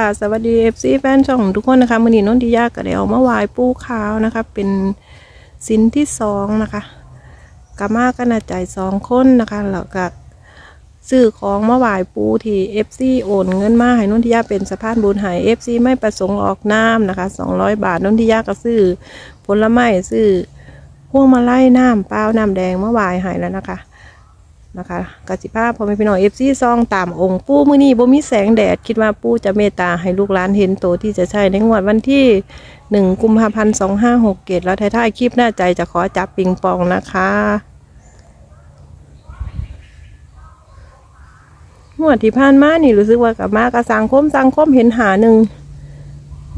ค่ะสวัสดีเอฟซีแฟนช่องทุกคนนะคะมือนีนนทิยาก็ได้เอามาไหว้ปูขาวนะคะ เป็นสินที่สองนะคะกามากันนาใจายสองคนนะคะแล้วก็ซื้อของมาไหว้ปูที่เอฟซีโอนเงินมาให้นนทิยาเป็นสะพานบุญหายเอฟซีไม่ประสงค์ออกน้ำนะคะสองร้อยบาทนนทิยาก็ซื้อผลไม้ซื้อพวงมาไล่น้ำเปล่าน้ำแดงมาว้ให้แล้วนะคะ นะคะกสิภาพพอไม่พี่น้องเอฟซีซองตามองค์ปู่มื้อนี้บ่มีแสงแดด คิดว่าปู่จะเมตตาให้ลูกหลานเห็นโตที่จะใช่ในงวดวันที่หนึ่งกุมภาพันธ์สองห้าหกเกตแล้วท้ายๆคลิปหน้าใจจะขอจับปิงปองนะคะงวดที่ผ่านมานี่รู้สึกว่ากับมากระสังคมสังคมเห็นหาหนึ่ง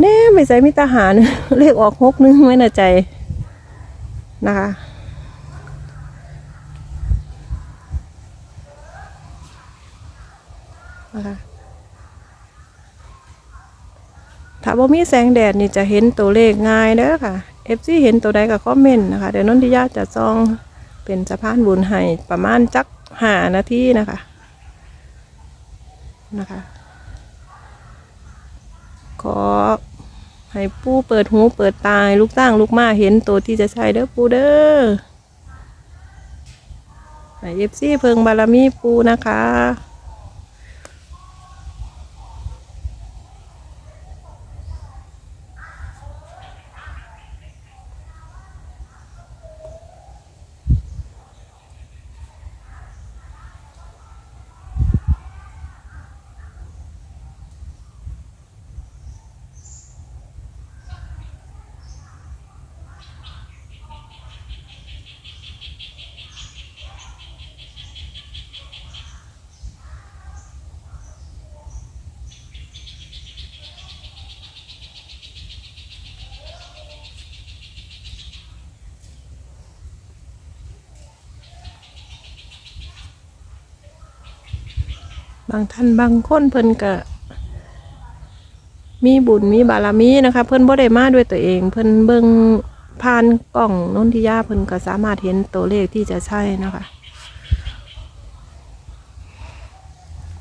แน่ไม่ใช่มิตรหาหนึ่งเลขออกหกนึงไม่น่าใจนะคะ นะคะถ้าบ่มีแสงแดดนี่จะเห็นตัวเลขง่ายเด้อค่ะ FC เห็นตัวใดก็คอมเมนต์นะคะเดี๋ยวนนทิยาจะซองเป็นสะพานบุญให้ประมาณจักหานาทีนะคะนะคะขอให้ปู่เปิดหูเปิดตาลูกสร้างลูกมาเห็นตัวที่จะใช่เด้อปูเด้อให้เอฟซีเพิงบารมีปูนะคะ บางท่านบางคนเพิ่นก็มีบุญมีบารมีนะคะ เพิ่นบ่ได้มาด้วยตัวเอง เพิ่นเบิ่งผ่านกล้องนนทิยาเพิ่นก็สามารถเห็นตัวเลขที่จะใช่นะคะ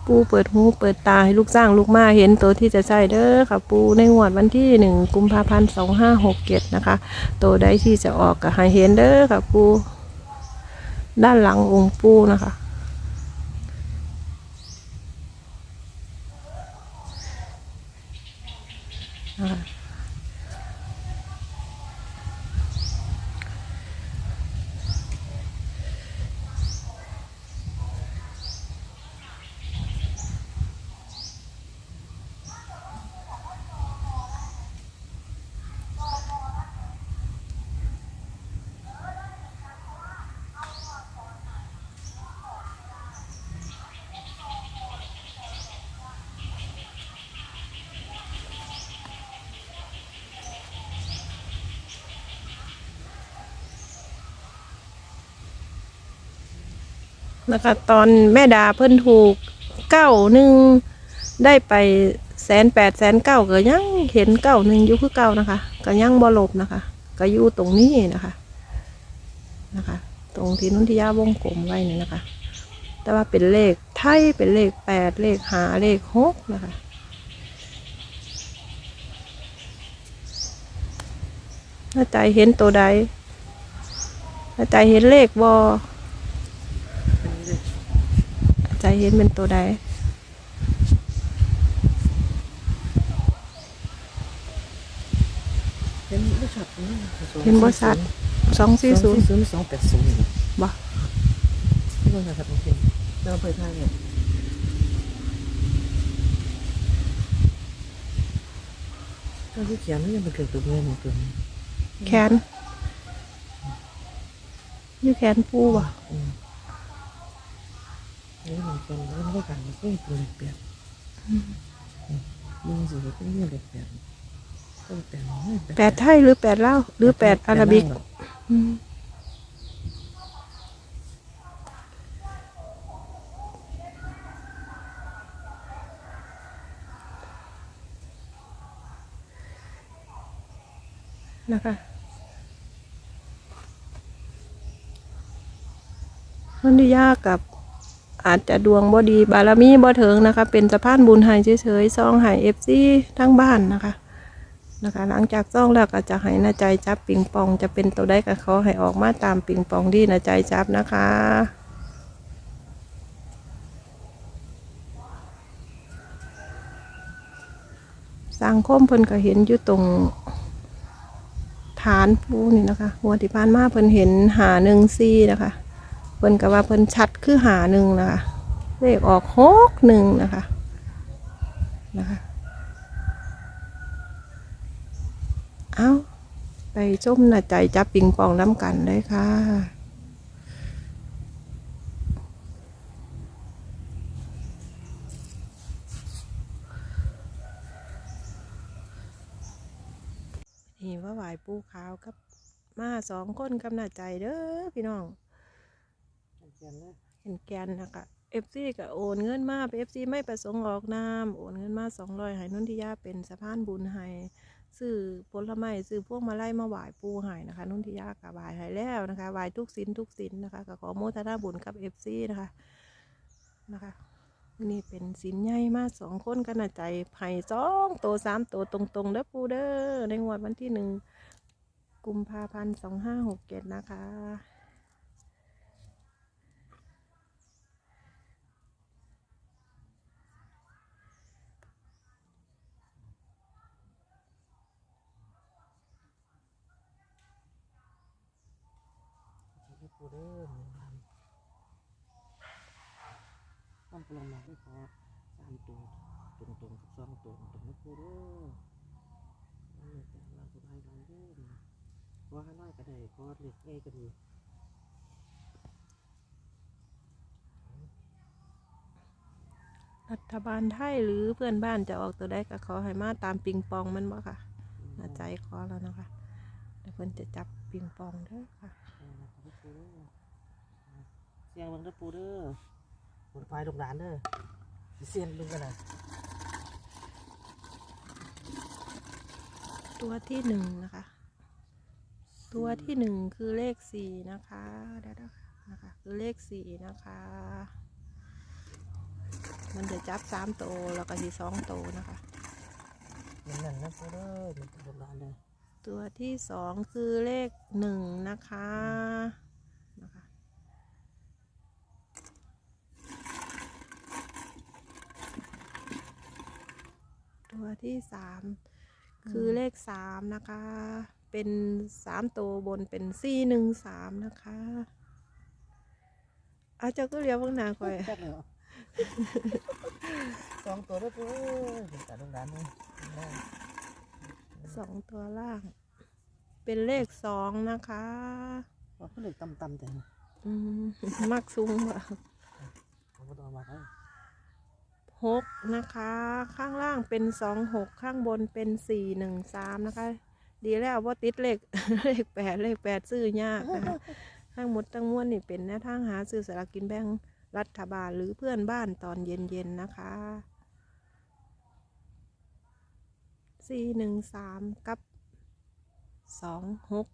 ปูเปิดหูเปิดตาให้ลูกสร้างลูกมาเห็นตัวที่จะใช่เด้อค่ะ ปูในงวดวันที่หนึ่งกุมภาพันธ์สองห้าหกเจ็ดนะคะตัวใดที่จะออกก็ให้เห็นเด้อค่ะ ปูด้านหลังองค์ปูนะคะ นะคะนะคะตอนแม่ดาเพิ่นถูกเก้าหนึ่งได้ไปแสนแปดแสนเก้าก็ยังเห็นเก้าหนึ่งอยู่คือเก้านะคะ ก็ยังบ่ลบนะคะก็อยู่ตรงนี้นะคะนะคะ ตรงที่นุ่นที่ย่าวงกลมไว้นี่นะคะ แต่ว่าเป็นเลขไทยเป็นเลขแปดเลขหาเลขหกนะคะถ้าใจเห็นตัวใดถ้าใจเห็นเลขบอใจ เห็นเป็นตัวใดเป็นบริษัทนี่เห็นบริษัทสองสี่ศูนย์ศูนย์สองแปดศูนย์บ่ที่บริษัทมันเป็นเราเปิดทางเนี่ยก็ที่เขียนนี่ยังเป็นเกิดตัวเงินของตัวนี้แขนอยู่แขนปูบ่ อืมนี่มันเป็นเรื่องด้วยกันมันก็เป็นเปลี่ยนมึงสิเป็นเรื่องเปลี่ยนก็แปดน้อยแปดไทยหรือแปดเล่าวหรือแปดอาราบิกอืมนะคะนนทิยากับ อาจจะดวงบ่ดีบารมีบ่ถึงนะคะ เป็นสะพานบุญให้เฉยๆซองให้เอฟซีทั้งบ้านนะคะนะคะ หลังจากซองแล้วก็จะให้นาใจจับปิงปอง จะเป็นตัวได้ก็ขอให้ออกมาตามปิงปองที่นาใจจับนะคะสังคมเพิ่นก็เห็นอยู่ตรงฐานผู้นี่นะคะหัวที่ผ่านมาเพิ่นเห็นหาหนึ่งซีนะคะ เพิ่นก็ว่าเพิ่นชัดคือหาหนึ่งนะคะเลขออกหกหนึ่งนะคะนะคะเอาไปชมหน้าใจจับปิงปองน้ำกันเลยค่ะนี่ว่าหวายปูขาวกับมาสองคนกับหน้าใจเด้อพี่น้อง เขียนเลยเห็นแกนนะคะเอฟซีก็โอนเงินมาเอฟซีไม่ประสงค์ออกนามโอนเงินมาสองร้อยให้นุ่นทิยาเป็นสะพานบุญให้ซื้อผลไม้ซื้อพวกมาไล่มาไหวายปูให้นะคะ นุ่นทิยากับหวายให้แล้วนะคะหวายทุกสินทุกสินนะคะก็ขอโมทนาบุญกับเอฟซีนะคะนะคะนี่เป็นสินใหญ่มากสองคนกันนะใจไผ่สองโตสามโตตรงๆเด้อปูเด้อในงวดวันที่หนึ่งกุมภาพันธ์สองห้าหกเจ็ดนะคะ ที่ปูเด้อต้องปลงมาได้พอสามตัวตรงตรงๆกับสองตัวตรงๆนะปูเด้อนี่แต่เราสุดท้ายกันเด้อว่าให้น้อยก็ได้พอเล็กใหญ่ก็ดีรัฐบาลไทยหรือเพื่อนบ้านจะออกตัวได้ก็ขอให้มาตามปิงปองมันบ่ค่ะน่าใจขอแล้วนะคะเดี๋ยวเพื่อนจะจับปิงปองเด้อค่ะเสียงบังเด้อปูเด้อบนไฟลงร้านเด้อเสียนลุงกันนะตัวที่หนึ่งนะคะ ตัวที่หนึ่งคือเลขสี่นะคะเดี๋ยวนะคะนะคะคือเลขสี่นะคะ มันจะจับสามโตวแล้วก็สีสองโตวนะคะนั่นนั่นนะปูเด้อมันลงร้านเด้อตัวที่สองคือเลขหนึ่งนะคะนะคะ ตัวที่สามคือเลขสามนะคะ เป็นสามตัวบนเป็นสี่หนึ่งสามนะคะอาเจ้าก็เรียกพวกนาคอยแป๊บเดียวสองตัวเด้อปูเด้อเป็นการลงร้านเด้อสองตัวล่าง เป็นเลขสองนะคะว่าเขาเล็กต่ำๆแต่อืมมักซุ้งว่ะเขาบ่ต้องเอามาใหกนะคะ ข้างล่างเป็นสองหกข้างบนเป็นสี่หนึ่งสามนะคะ ดีแล้วว่าติดเลขเลขแปดเลขแปดซื้อยากนะคะทั้งหมดทั้งมวลนี่เป็นแนวทางหาซื้อสลากกินแบ่งรัฐบาลหรือเพื่อนบ้านตอนเย็นๆนะคะสี่หนึ่งสามกับสองหก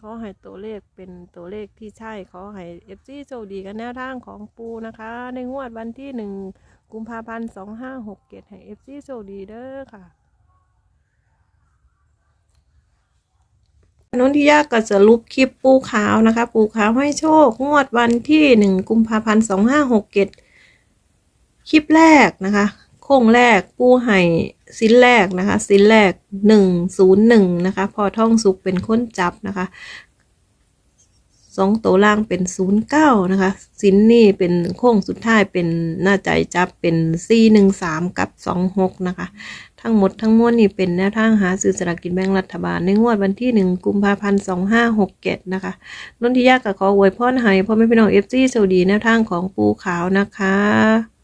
ขอให้ตัวเลขเป็นตัวเลขที่ใช่ขอให้เอฟซีโชคดีกันแนวทางของปูนะคะ ในงวดวันที่หนึ่งกุมภาพันธ์สองห้าหกเกตให้เอฟซีโชคดีเด้อค่ะนนทิยาก็จะลุปคลิปปูขาวนะคะ ปูขาวให้โชค งวดวันที่หนึ่งกุมภาพันธ์สองห้าหกเจ็ดคลิปแรกนะคะ โค้งแรกปูไห่ สินแรกนะคะสินแรกหนึ่งศูนย์หนึ่งนะคะ พอท่องสุกเป็นค้นจับนะคะสองตัวล่างเป็นศูนย์เก้านะคะสินนี่เป็นโค้งสุดท้ายเป็นหน้าใจจับเป็นสี่หนึ่งสามกับสองหกนะคะ ทั้งหมดทั้งมวลนี่เป็นแนวทางหาซื้อสลากกินแบ่งรัฐบาลในงวดวันที่หนึ่งกุมภาพันธ์สองห้าหกเจ็ดนะคะนนทิยากับขออวยพรให้พ่อแม่พี่น้องเอฟซีสวัสดีแนวทางของปูขาวนะคะ